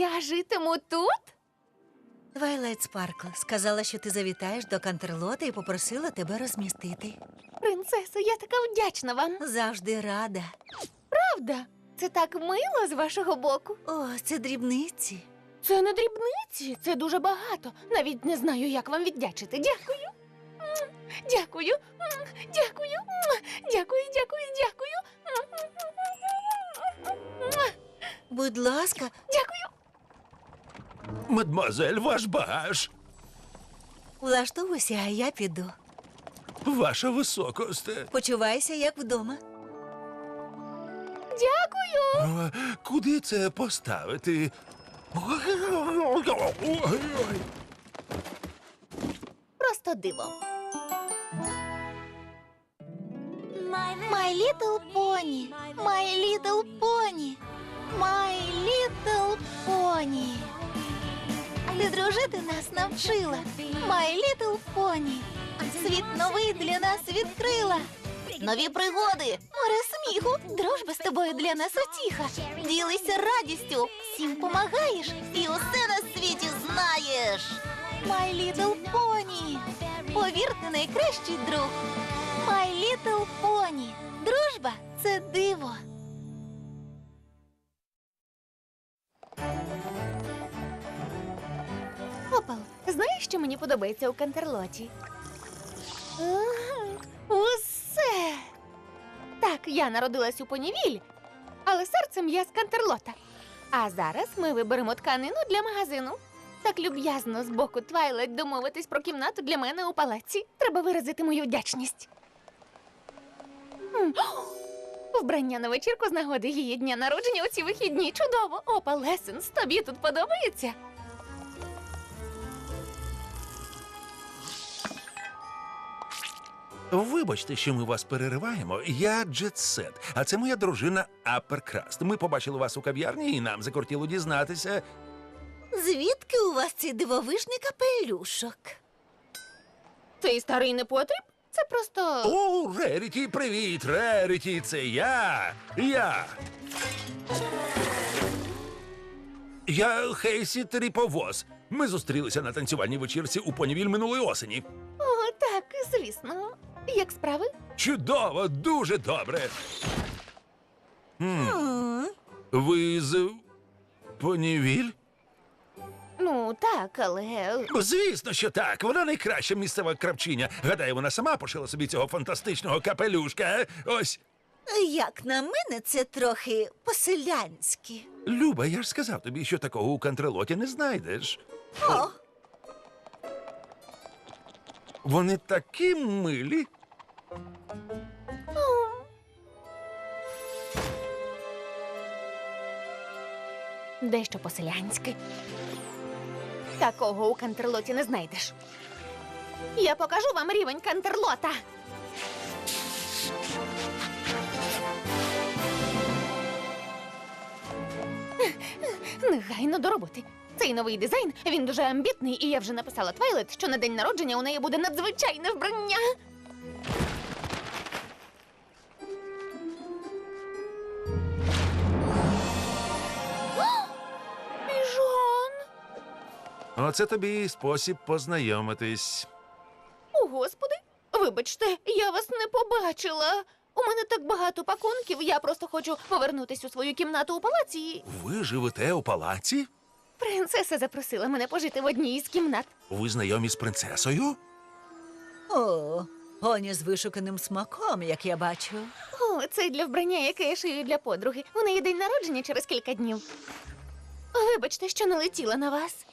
я житиму тут? Твайлайт Спаркл сказала, що ти завітаєш до Кантерлота і попросила тебе розмістити. Принцесо, я така вдячна вам. Завжди рада. Правда? Це так мило з вашого боку. О, це дрібниці. Це не дрібниці, це дуже багато. Навіть не знаю, як вам віддячити. Дякую. М, Дякую. М, Дякую. М, Дякую, дякую, дякую. М, Будь ласка, Дякую. Мадмозель, ваш багаж. влаштовуйся, а я піду. Ваша високосте. Почувайся, як вдома. Дякую. А, Куди це поставити? Просто диво. My Little Pony, My Little Pony, My Little Pony. Ти дружити нас навчила, My Little Pony. Світ новий для нас відкрила. Нові пригоди, море сміху, дружба з тобою для нас утіха. Ділися радістю, всім помагаєш і усе на світі знаєш. My Little Pony. Повірте, найкращий друг. My Little Pony. Дружба це диво. Знаєш, що мені подобається у Кантерлоті? Усе. Так, я народилась у понівіль, але серцем я з Кантерлота. А зараз ми виберемо тканину для магазину. Так люб'язно з боку Твайлайт домовитись про кімнату для мене у палаці. Треба виразити мою вдячність. Вбрання на вечірку з нагоди її дня народження у ці вихідні. Чудово! Опа, Лесенс, тобі тут подобається? Вибачте, що ми вас перериваємо. Я Джетсет, а це моя дружина Аперкраст. Ми побачили вас у кав'ярні, і нам закортіло дізнатися. Звідки у вас цей дивовижний капелюшок? Цей старий непотріб? Це просто. О, Реріті, привіт, Реріті, це я. Я. Я Хейсі Тріповоз. Ми зустрілися на танцювальній вечірці у понівіль минулої осені. О, звісно. Як справи? Чудово, дуже добре. Ви з понівіль? Ну, так, але. Звісно, що так. Вона найкраща місцева кравчиня. Гадаю, вона сама пошила собі цього фантастичного капелюшка. Ось. Як на мене, це трохи по-селянськи. Люба, я ж сказав тобі, що такого у кантрелоті не знайдеш. О, Вони такі милі. Дещо по-селянськи. Такого у Кантерлоті не знайдеш. Я покажу вам рівень Кантерлота. Негайно до роботи. Цей новий дизайн він дуже амбітний, і я вже написала Твайлет, що на день народження у неї буде надзвичайне вбрання. Біжон! Оце тобі і спосіб познайомитись. О, господи, вибачте, я вас не побачила. У мене так багато пакунків, я просто хочу повернутись у свою кімнату у палаці. і Ви живете у палаці? Принцеса запросила мене пожити в одній із кімнат. Ви знайомі з принцесою? о, поні з вишуканим смаком, як я бачу. О, це для вбрання, яке я шию для подруги. У неї день народження через кілька днів. Вибачте, що налетіла на вас.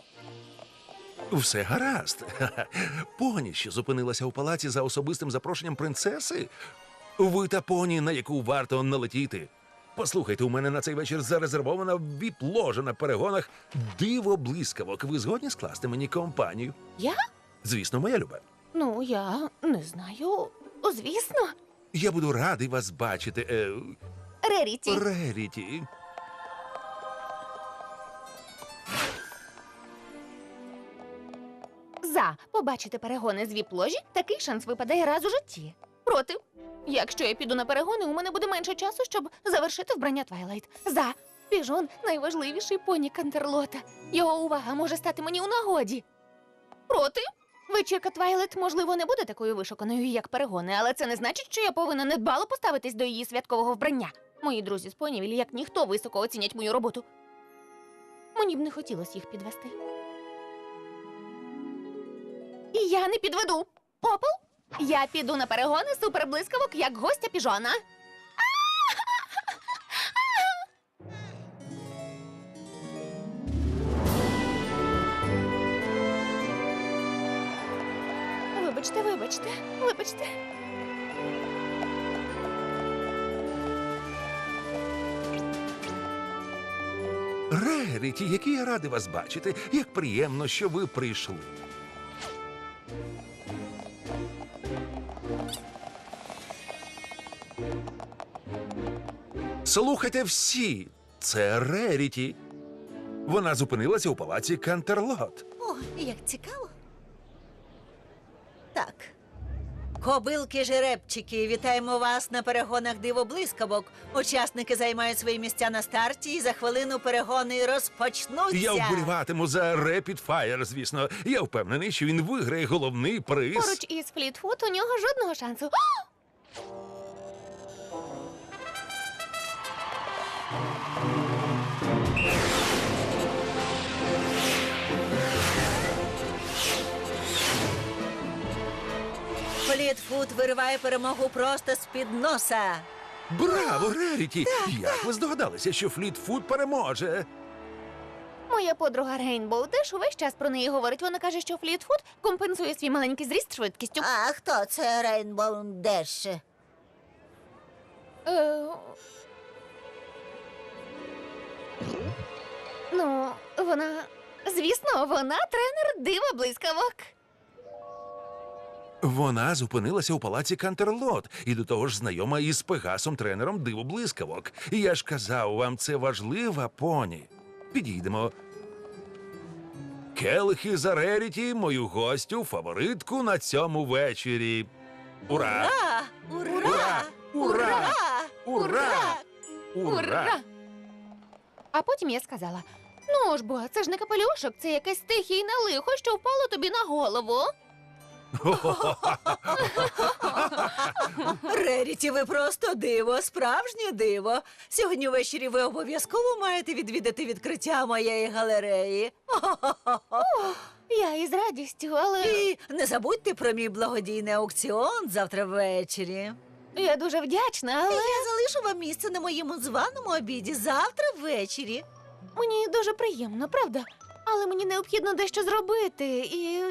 Все гаразд. Ха-ха. Поні, що зупинилася у палаці за особистим запрошенням принцеси. Ви та поні, на яку варто налетіти. Послухайте, у мене на цей вечір зарезервована віп-ложа на перегонах диво блискавок. Ви згодні скласти мені компанію? Я? Звісно, моя люба. Ну, я не знаю. Звісно. Я буду радий вас бачити. Е, Реріті. Реріті. За побачити перегони з віп-ложі, такий шанс випадає раз у житті. Проти. Якщо я піду на перегони, у мене буде менше часу, щоб завершити вбрання Твайлайт. За Піжон найважливіший поні Кантерлота. Його увага може стати мені у нагоді. Проти? Вечірка Твайлет, можливо, не буде такою вишуканою, як перегони, але це не значить, що я повинна недбало поставитись до її святкового вбрання. Мої друзі з понівілі, як ніхто високо оцінять мою роботу. Мені б не хотілося їх підвести. І я не підведу. Опел, я піду на перегони суперблискавок як гостя піжона. Вибачте, вибачте, вибачте. Реріті, який я радий вас бачити, як приємно, що ви прийшли. Слухайте всі, це Реріті. Вона зупинилася у палаці Кантерлот. О, як цікаво. Так. Кобилки жеребчики, вітаємо вас на перегонах диво блискавок. Учасники займають свої місця на старті, і за хвилину перегони розпочнуться. Я вболіватиму за Rapid Fire, звісно. Я впевнений, що він виграє головний приз. Поруч із Флітфут у нього жодного шансу. О! Флітфут вириває перемогу просто з-під носа. Браво, Реріті! Як ви здогадалися, що Флітфуд переможе? Моя подруга Рейнбоу теж увесь час про неї говорить. Вона каже, що Флітфут компенсує свій маленький зріст швидкістю. А хто це Рейнбоу Деш? Е... Ну, вона. Звісно, вона тренер дива блискавок. Вона зупинилася у палаці Кантерлот і до того ж знайома із Пегасом тренером диво блискавок. Я ж казав вам, це важлива поні. Підійдемо. Келихи за Реріті, мою гостю, фаворитку на цьому вечорі. Ура! Ура! Ура! Ура! Ура! Ура! А потім я сказала: ну ж бо, це ж не капелюшок, це якесь стихійне лихо, що впало тобі на голову. Реріті, ви просто диво, справжнє диво. Сьогодні ввечері ви обов'язково маєте відвідати відкриття моєї галереї. Я із радістю, але І не забудьте про мій благодійний аукціон завтра ввечері. я дуже вдячна, але Я залишу вам місце на моєму званому обіді завтра ввечері. мені дуже приємно, правда? Але мені необхідно дещо зробити і.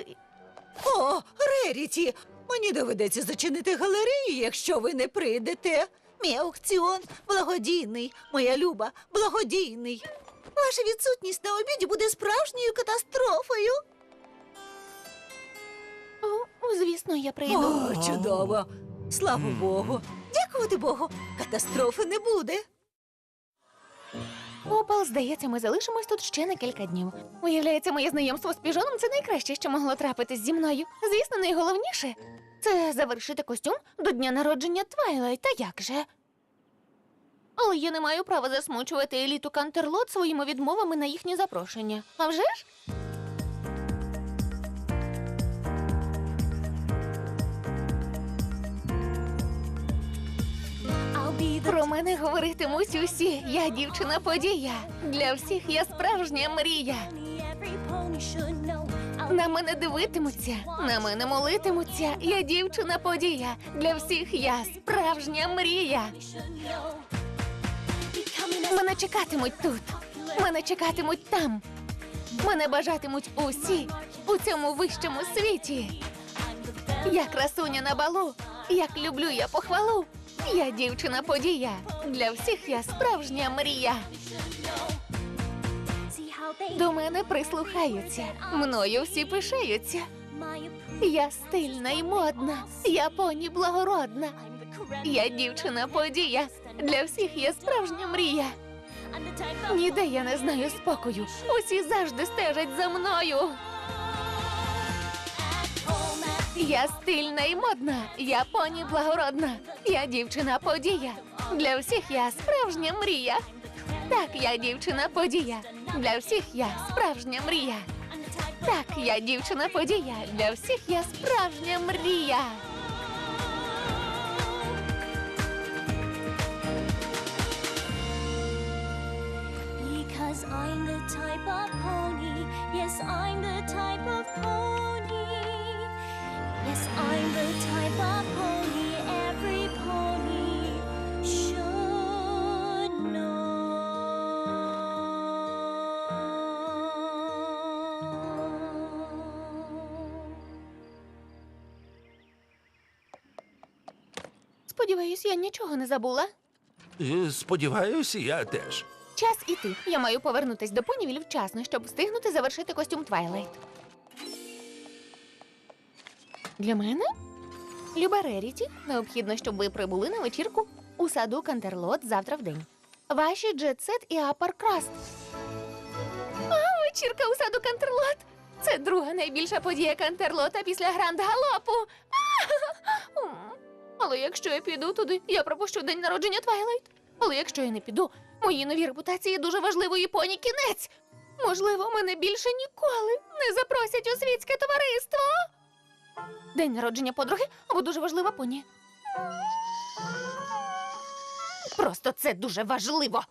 О, Реріті, мені доведеться зачинити галерею, якщо ви не прийдете. Мій аукціон благодійний, моя люба, благодійний. Ваша відсутність на обіді буде справжньою катастрофою. О, звісно, я прийду. О, чудово! Слава Богу! Дякувати Богу! Катастрофи не буде. Опал, здається, ми залишимось тут ще на кілька днів. Уявляється, моє знайомство з піжоном це найкраще, що могло трапитись зі мною. Звісно, найголовніше це завершити костюм до дня народження Твайлайт, та як же? Але я не маю права засмучувати еліту Кантерлот своїми відмовами на їхні запрошення. А вже ж? Мене говоритимуть усі. Я дівчина подія. Для всіх я справжня мрія. На мене дивитимуться, на мене молитимуться. Я дівчина подія. Для всіх я справжня мрія. Мене чекатимуть тут. Мене чекатимуть там. Мене бажатимуть усі у цьому вищому світі. Я красуня на балу. Як люблю я похвалу. Я дівчина подія. Для всіх я справжня мрія. До мене прислухаються. Мною всі пишаються. Я стильна і модна. Я поні благородна. Я дівчина подія. Для всіх я справжня мрія. Ніде я не знаю спокою. Усі завжди стежать за мною. Я стильна і модна, я поні благородна, я дівчина подія. Для всіх я справжня мрія. Так, я дівчина подія. Для всіх я справжня мрія. Так, я дівчина подія. Для всіх я справжня мрія. Сподіваюсь, я нічого не забула. Е, Сподіваюся, я теж. Час іти. Я маю повернутись до понівіль вчасно, щоб встигнути завершити костюм Твайлайт. Для мене? Люба Реріті, необхідно, щоб ви прибули на вечірку у саду Кантерлот завтра в день. Ваші джетсет і апаркраст. А, вечірка у саду Кантерлот. Це друга найбільша подія Кантерлота після Гранд Галопу. Але якщо я піду туди, я пропущу день народження Твайлайт. Але якщо я не піду, моїй новій репутації дуже важливої поні кінець. Можливо, мене більше ніколи не запросять у світське товариство. День народження подруги або дуже важлива поні. Просто це дуже важливо.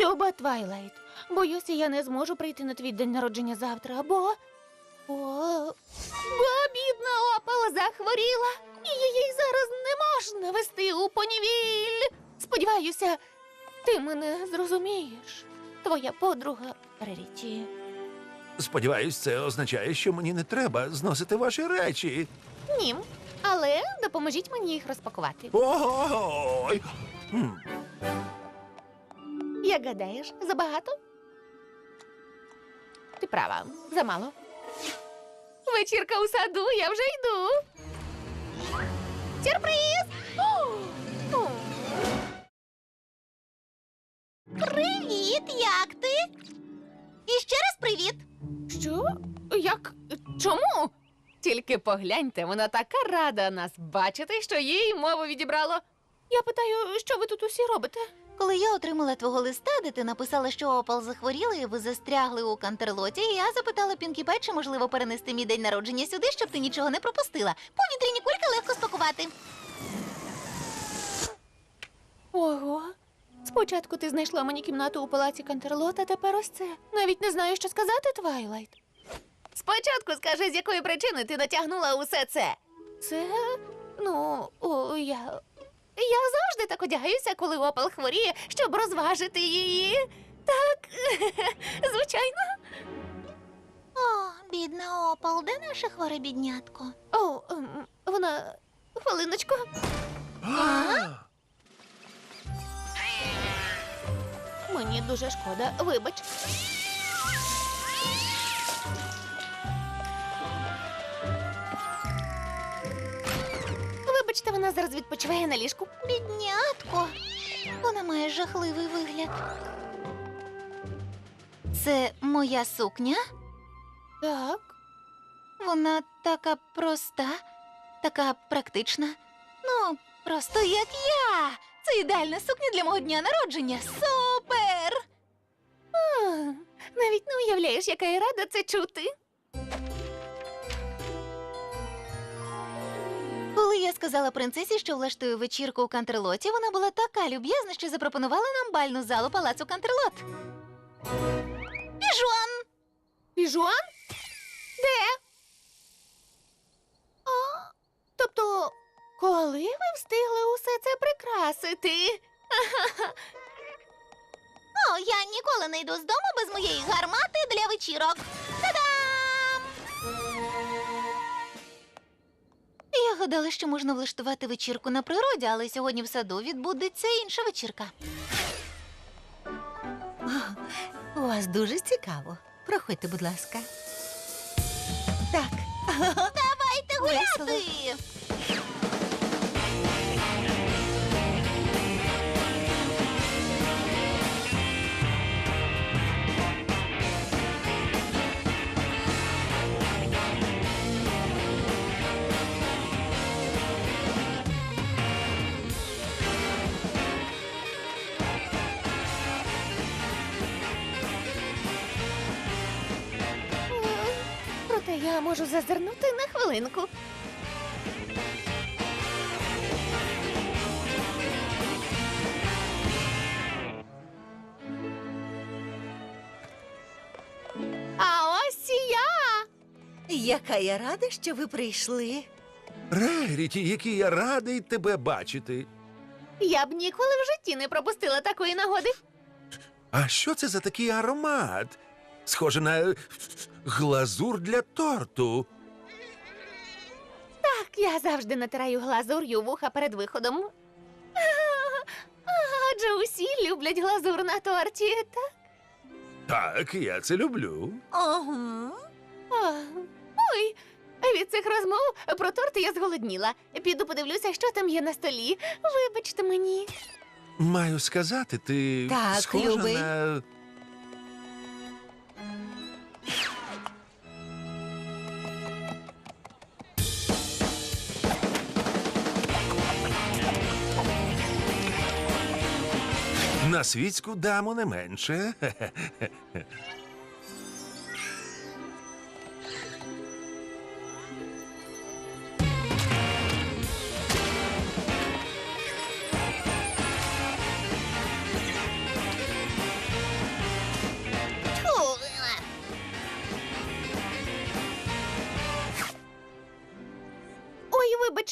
Люба Твайлайт, боюся, я не зможу прийти на твій день народження завтра, бо. Бо. Бо бідна опала захворіла, і її зараз не можна вести у понівіль. Сподіваюся, ти мене зрозумієш. Твоя подруга Реріті. Сподіваюсь, це означає, що мені не треба зносити ваші речі. Ні, але допоможіть мені їх розпакувати. Ой! Як гадаєш, забагато? Ти права, замало. Вечірка у саду, я вже йду. Сюрприз! О! О! Привіт, як ти? І ще раз привіт. Що? Як? Чому? Тільки погляньте, вона така рада нас бачити, що їй мову відібрало. Я питаю, що ви тут усі робите? Коли я отримала твого листа, де ти написала, що опал захворіла і ви застрягли у Кантерлоті, я запитала Пінкі Пай, чи можливо перенести мій день народження сюди, щоб ти нічого не пропустила. Повітряні кульки легко спакувати. Ого. Спочатку ти знайшла мені кімнату у палаці Кантерлота, тепер ось це. Навіть не знаю, що сказати, Твайлайт. Спочатку скажи, з якої причини ти натягнула усе це. Це. Ну, о, я. Я завжди так одягаюся, коли опал хворіє, щоб розважити її. Так, звичайно. О, бідна опал, де наше хворе біднятко? О, ем, вона. Хвилиночку. Мені дуже шкода, вибач. Вибачте, вона зараз відпочиває на ліжку. Біднятко. Вона має жахливий вигляд. Це моя сукня? Так. Вона така проста, така практична. Ну, просто як я. Це ідеальна сукня для мого дня народження. Супер! Навіть не уявляєш, яка я рада це чути. Коли я сказала принцесі, що влаштую вечірку у Кантерлоті, вона була така люб'язна, що запропонувала нам бальну залу палацу Кантерлот. Піжон! Піжон? Де? А, тобто, коли ви встигли усе це прикрасити? О, я ніколи не йду з дому без моєї гармати для вечірок. Та-дам! Я гадала, що можна влаштувати вечірку на природі, але сьогодні в саду відбудеться інша вечірка. У вас дуже цікаво. Проходьте, будь ласка. Так. Давайте Весело. гуляти! Проте я можу зазирнути на хвилинку. А ось і я. Яка я рада, що ви прийшли. Реріті, який я радий тебе бачити. Я б ніколи в житті не пропустила такої нагоди. А що це за такий аромат? Схоже на глазур для торту. Так, я завжди натираю глазур'ю вуха перед виходом. Адже усі люблять глазур на торті, так? Так, я це люблю. Ага. А, Ой, від цих розмов про торти я зголодніла. Піду подивлюся, що там є на столі. Вибачте мені. Маю сказати, ти Так, схожа любий. на. На світську даму не менше.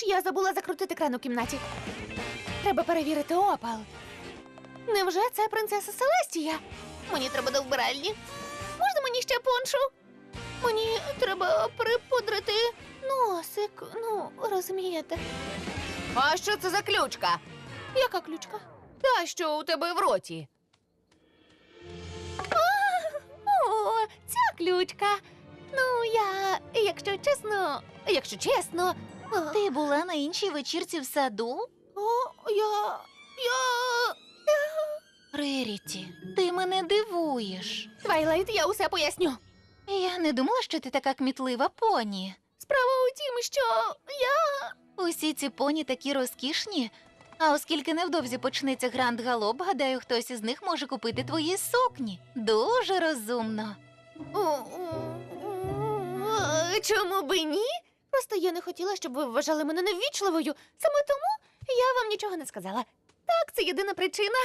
Я забула закрутити кран у кімнаті. Треба перевірити опал. Невже це принцеса Селестія? Мені треба до вбиральні. Можна мені ще поншу? Мені треба припудрити носик. Ну, розумієте. А що це за ключка? Яка ключка? Та, що у тебе в роті. О, ця ключка. Ну, я, якщо чесно, якщо чесно. Ти була на іншій вечірці в саду? О, я. Я. Реріті, ти мене дивуєш. Твайлайт, я усе поясню. Я не думала, що ти така кмітлива поні. Справа у тім, що я. Усі ці поні такі розкішні. А оскільки невдовзі почнеться гранд галоп, гадаю, хтось із них може купити твої сукні. Дуже розумно. О, о, о, Чому би ні? Просто я не хотіла, щоб ви вважали мене неввічливою. Саме тому я вам нічого не сказала. Так, це єдина причина.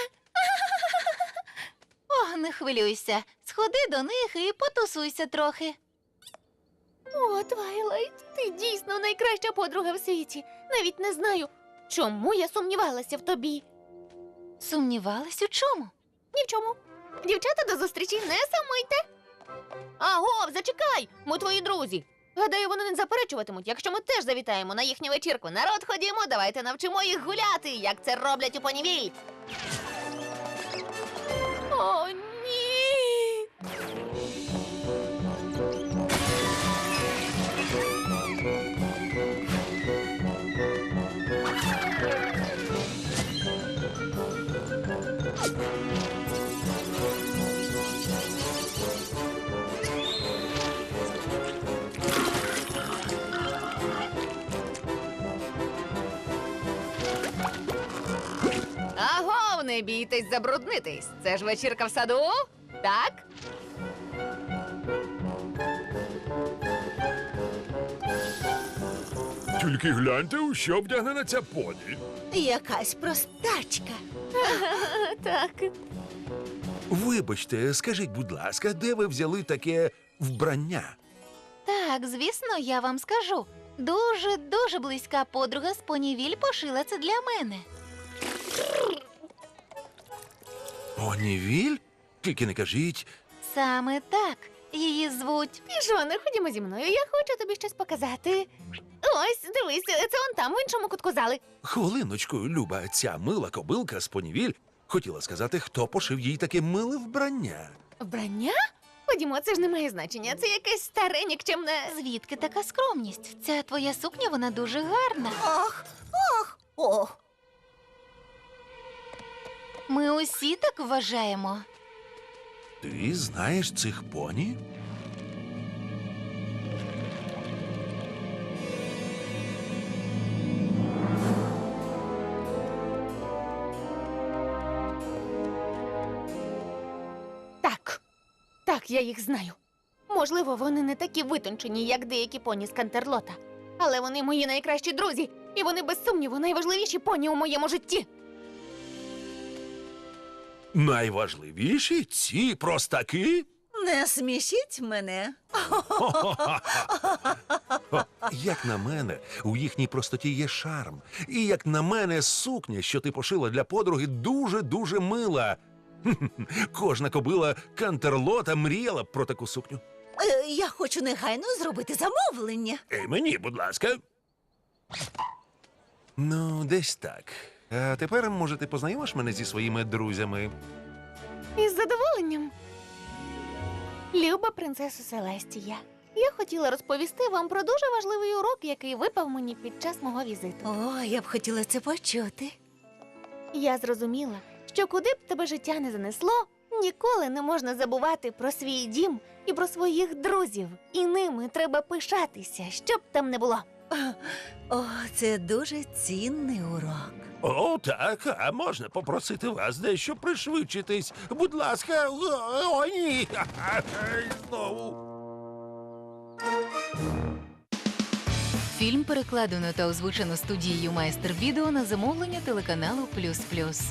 Не хвилюйся. Сходи до них і потусуйся трохи. О, Твайлайт, ти дійсно найкраща подруга в світі. Навіть не знаю, чому я сумнівалася в тобі. Сумнівалась у чому? Ні в чому. Дівчата, до зустрічі, не самуйте. Аго, зачекай, ми твої друзі. Гадаю, вони не заперечуватимуть, якщо ми теж завітаємо на їхню вечірку. Народ, ходімо, давайте навчимо їх гуляти, як це роблять у понівіль. О, не бійтесь забруднитись. Це ж вечірка в саду? Так? Тільки гляньте, у що вдягнена ця поні. Якась простачка. Так. Вибачте, скажіть, будь ласка, де ви взяли таке вбрання? Так, звісно, я вам скажу. Дуже дуже близька подруга з понівіль пошила це для мене. Понівіль? Тільки не кажіть. Саме так. Її звуть. Піжоне, ходімо зі мною. Я хочу тобі щось показати. Ось, дивись, це он там, в іншому кутку зали. Хвилиночку, Люба, ця мила кобилка з понівіль хотіла сказати, хто пошив їй таке миле вбрання. Вбрання? Ходімо, це ж не має значення. Це якесь старе нікчемне. Звідки така скромність? Ця твоя сукня, вона дуже гарна. Ох, ох, ох. Ми усі так вважаємо. Ти знаєш цих поні? Так. Так, я їх знаю. Можливо, вони не такі витончені, як деякі поні з Кантерлота. Але вони мої найкращі друзі, і вони без сумніву найважливіші поні у моєму житті. Найважливіші ці простаки? Не смішіть мене. Як на мене, у їхній простоті є шарм. І як на мене, сукня, що ти пошила для подруги, дуже-дуже мила. Кожна кобила Кантерлота мріяла б про таку сукню. Е, Я хочу негайно зробити замовлення. Ей, мені, будь ласка. Ну, десь так. А тепер, може, ти познайомиш мене зі своїми друзями? Із задоволенням. Люба принцесу Селестія. Я хотіла розповісти вам про дуже важливий урок, який випав мені під час мого візиту. О, я б хотіла це почути. Я зрозуміла, що куди б тебе життя не занесло, ніколи не можна забувати про свій дім і про своїх друзів. І ними треба пишатися, що б там не було. О, це дуже цінний урок. О, так, а можна попросити вас дещо пришвидшитись. Будь ласка, о, ні. Знову. Фільм перекладено та озвучено студією майстер відео на замовлення телеканалу Плюс Плюс.